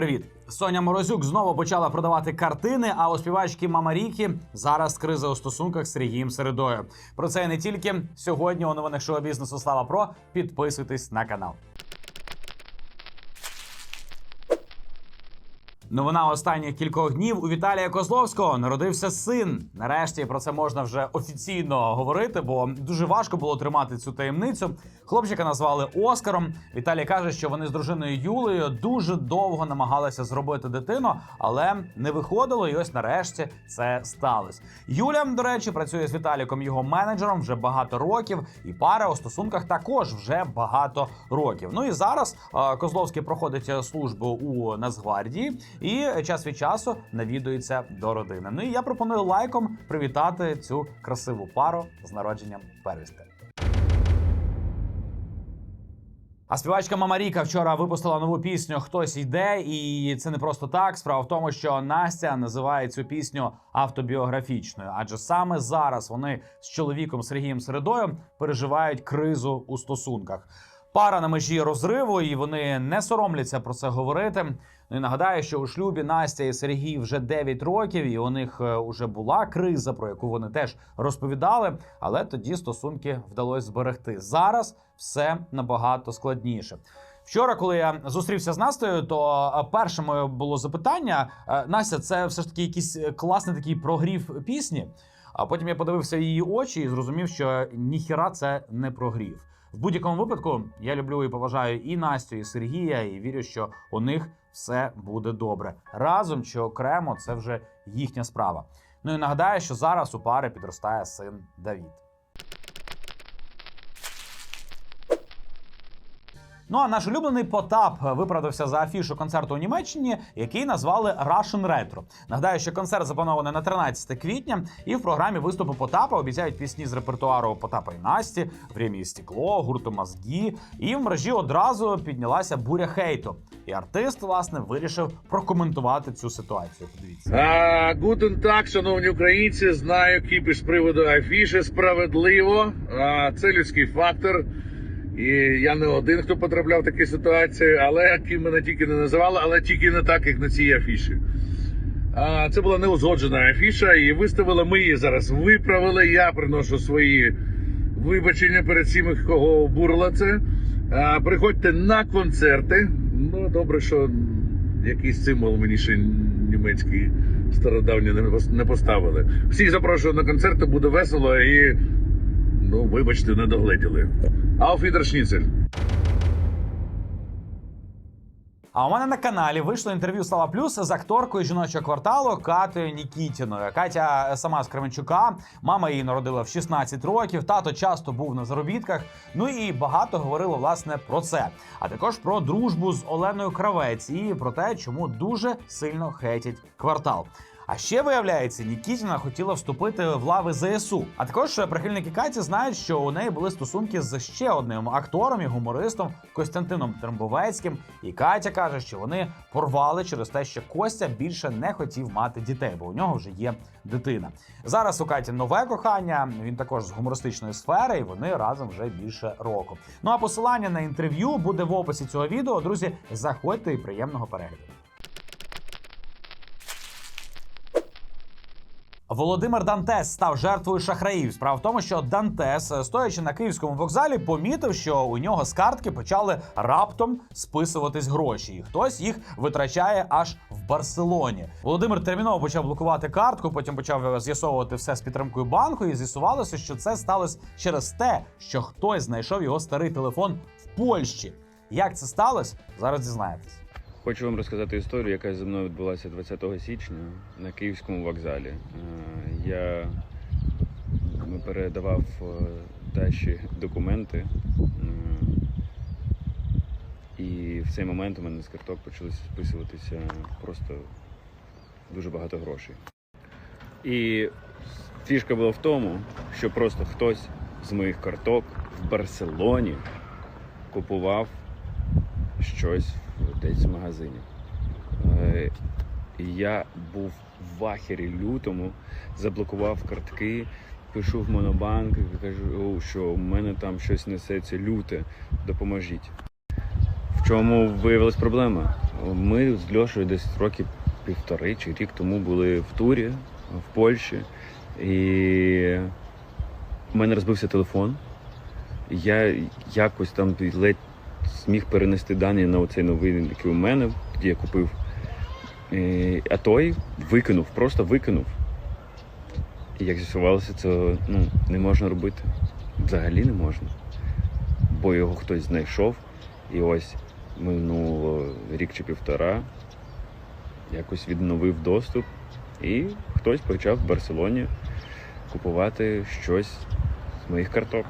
Привіт, Соня Морозюк знову почала продавати картини. А у співачки Мама Рікі зараз криза у стосунках з Сергієм Середою. Про це і не тільки сьогодні. У новинах шоу бізнесу Слава Про. Підписуйтесь на канал. Новина останніх кількох днів у Віталія Козловського народився син. Нарешті про це можна вже офіційно говорити, бо дуже важко було тримати цю таємницю. Хлопчика назвали Оскаром. Віталій каже, що вони з дружиною Юлею дуже довго намагалися зробити дитину, але не виходило. І ось нарешті це сталося. Юля, до речі, працює з Віталіком його менеджером вже багато років, і пара у стосунках також вже багато років. Ну і зараз Козловський проходить е, службу у Нацгвардії і час від часу навідується до родини. Ну і я пропоную лайком привітати цю красиву пару з народженням первістка. А співачка Мама Ріка вчора випустила нову пісню Хтось йде, і це не просто так. Справа в тому, що Настя називає цю пісню автобіографічною, адже саме зараз вони з чоловіком Сергієм Середою переживають кризу у стосунках. Пара на межі розриву, і вони не соромляться про це говорити. Ну і нагадаю, що у шлюбі Настя і Сергій вже 9 років, і у них вже була криза, про яку вони теж розповідали. Але тоді стосунки вдалося зберегти. Зараз все набагато складніше. Вчора, коли я зустрівся з Настею, то е, перше моє було запитання: е, Настя, це все ж таки якийсь е, класний такий прогрів пісні. А потім я подивився її очі і зрозумів, що ніхіра це не прогрів. В будь-якому випадку я люблю і поважаю і Настю, і Сергія, і вірю, що у них все буде добре. Разом чи окремо це вже їхня справа. Ну і нагадаю, що зараз у пари підростає син Давід. Ну а наш улюблений Потап виправдався за афішу концерту у Німеччині, який назвали Russian Retro. Нагадаю, що концерт запланований на 13 квітня, і в програмі виступу Потапа обіцяють пісні з репертуару Потапа і Насті, «Время і стекло, гурту Мозгі. І в мережі одразу піднялася буря хейту. І артист, власне, вирішив прокоментувати цю ситуацію. Подивіться. Гутен так, шановні українці, знаю кіпіш приводу афіші справедливо. А, це людський фактор. І я не один, хто потрапляв в такі ситуації, але ким мене тільки не називали, але тільки не так, як на цій афіші. А, це була неузгоджена афіша, і виставили ми її зараз. Виправили. Я приношу свої вибачення перед всіми, кого обурило це. А, приходьте на концерти. Ну, добре, що якийсь символ мені ще німецький стародавній не поставили. Всіх запрошую на концерти, буде весело і. Ну, вибачте, не догледіли. Ауфідершніцель. А у мене на каналі вийшло інтерв'ю Слава Плюс з акторкою жіночого кварталу Катою Нікітіною. Катя сама з Кременчука, мама її народила в 16 років. Тато часто був на заробітках. Ну і багато говорило власне про це. А також про дружбу з Оленою Кравець і про те, чому дуже сильно хейтять квартал. А ще виявляється, Нікітіна хотіла вступити в лави ЗСУ. А також прихильники Каті знають, що у неї були стосунки з ще одним актором і гумористом Костянтином Трембовецьким. І Катя каже, що вони порвали через те, що Костя більше не хотів мати дітей, бо у нього вже є дитина. Зараз у Каті нове кохання. Він також з гумористичної сфери, і вони разом вже більше року. Ну а посилання на інтерв'ю буде в описі цього відео. Друзі, заходьте і приємного перегляду. Володимир Дантес став жертвою шахраїв. Справа в тому, що Дантес, е, стоячи на київському вокзалі, помітив, що у нього з картки почали раптом списуватись гроші, і хтось їх витрачає аж в Барселоні. Володимир терміново почав блокувати картку, потім почав з'ясовувати все з підтримкою банку, і з'ясувалося, що це сталося через те, що хтось знайшов його старий телефон в Польщі. Як це сталося? Зараз дізнаєтесь. Хочу вам розказати історію, яка зі мною відбулася 20 січня на Київському вокзалі. Е, Я передавав е, Даші документи, е, і в цей момент у мене з карток почали списуватися просто дуже багато грошей. І фішка була в тому, що просто хтось з моїх карток в Барселоні купував щось десь в магазині. Е, Я був в вахері лютому, заблокував картки, пишу в монобанк і кажу, що у мене там щось несеться люте, допоможіть. В чому виявилась проблема? Ми з Льошею десь років півтори чи рік тому були в турі в Польщі, і в мене розбився телефон. Я якось там ледь зміг перенести дані на оцей новий, який у мене, тоді я купив. А той викинув, просто викинув. І як з'ясувалося, це ну, не можна робити. Взагалі не можна. Бо його хтось знайшов, і ось минуло рік чи півтора, якось відновив доступ, і хтось почав в Барселоні купувати щось з моїх карток.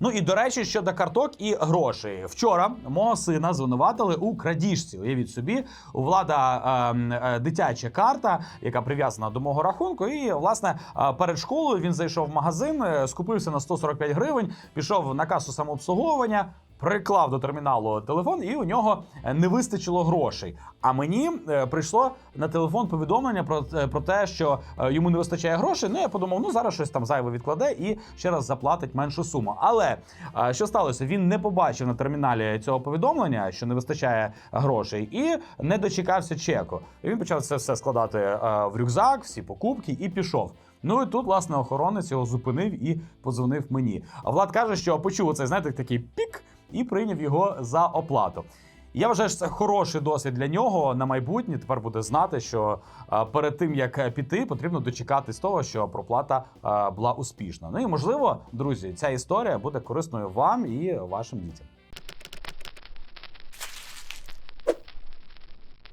Ну і до речі, щодо карток і грошей. Вчора мого сина звинуватили у крадіжці. Уявіть собі, у влада е, е, дитяча карта, яка прив'язана до мого рахунку. І власне е, перед школою він зайшов в магазин, е, скупився на 145 гривень, пішов на касу самообслуговування. Приклав до терміналу телефон, і у нього е, не вистачило грошей. А мені е, прийшло на телефон повідомлення про, е, про те, що йому не вистачає грошей. Ну я подумав, ну зараз щось там зайве відкладе і ще раз заплатить меншу суму. Але що сталося? Він не побачив на терміналі цього повідомлення, що не вистачає грошей, і не дочекався чеку. Він почав це все складати в рюкзак, всі покупки, і пішов. Ну і тут, власне, охоронець його зупинив і подзвонив мені. А Влад каже, що почув оцей, знаєте, такий пік і прийняв його за оплату. Я вважаю, що це хороший досвід для нього на майбутнє. Тепер буде знати, що перед тим як е, піти, потрібно дочекатись того, що проплата була успішна. Ну і можливо, друзі, ця історія буде корисною вам і вашим дітям.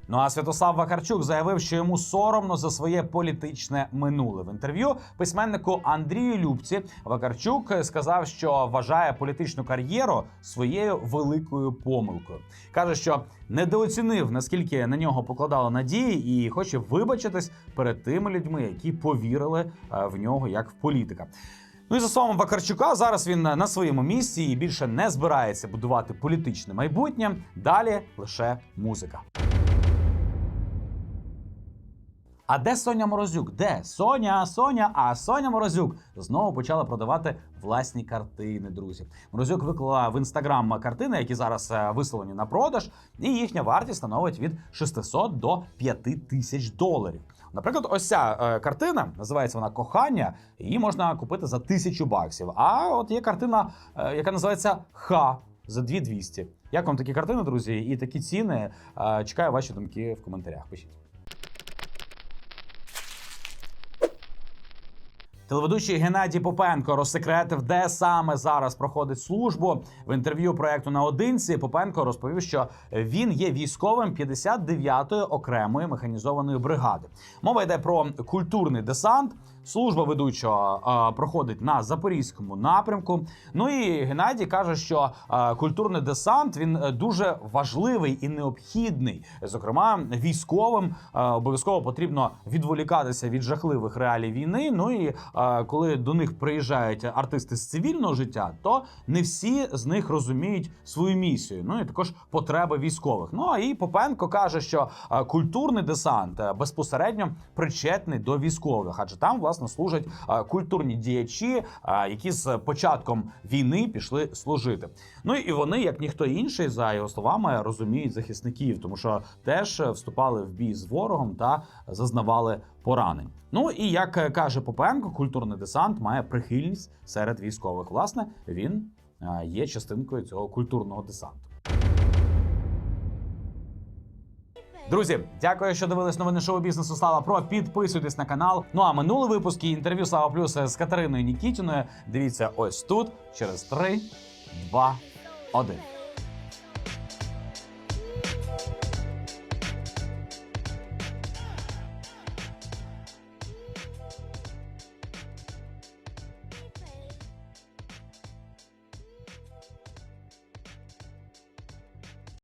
Ну а Святослав Вакарчук заявив, що йому соромно за своє політичне минуле. В інтерв'ю письменнику Андрію Любці Вакарчук сказав, що вважає політичну кар'єру своєю великою помилкою. каже, що недооцінив наскільки на нього покладали надії, і хоче вибачитись перед тими людьми, які повірили е, в нього як в політика. Ну і за словами Вакарчука, зараз він на своєму місці і більше не збирається будувати політичне майбутнє. Далі лише музика. А де Соня Морозюк? Де Соня, Соня? А Соня Морозюк знову почала продавати власні картини. Друзі, Морозюк виклала в інстаграм картини, які зараз е, виставлені на продаж, і їхня вартість становить від 600 до 5 тисяч доларів. Наприклад, ось ця е, картина називається вона Кохання. Її можна купити за тисячу баксів. А от є картина, е, яка називається Ха. За 2200. Як вам такі картини, друзі? І такі ціни? Е, Чекаю ваші думки в коментарях. Пишіть. Телеведучий Геннадій Попенко розсекретив, де саме зараз проходить службу. В інтерв'ю проекту наодинці Попенко розповів, що він є військовим 59-ї окремої механізованої бригади. Мова йде про культурний десант. Служба ведучого е, проходить на запорізькому напрямку. Ну і Геннадій каже, що е, культурний десант він е, дуже важливий і необхідний. Зокрема, військовим е, обов'язково потрібно відволікатися від жахливих реалій війни. Ну і е, коли до них приїжджають артисти з цивільного життя, то не всі з них розуміють свою місію. Ну і також потреби військових. Ну а і Попенко каже, що е, культурний десант безпосередньо причетний до військових, адже там власне служать е, культурні діячі, які з початком війни пішли служити. Ну і вони, як ніхто інший, за його словами, розуміють захисників, тому що теж вступали в бій з ворогом та зазнавали поранень. Ну і як каже Попенко, культурний десант має прихильність серед військових. Власне, він є частинкою цього культурного десанту. Друзі, дякую, що дивились новини шоу бізнесу Слава Про. Підписуйтесь на канал. Ну а минулий випуск і інтерв'ю Слава Плюс з Катериною Нікітіною. Дивіться ось тут через 3, 2, 1.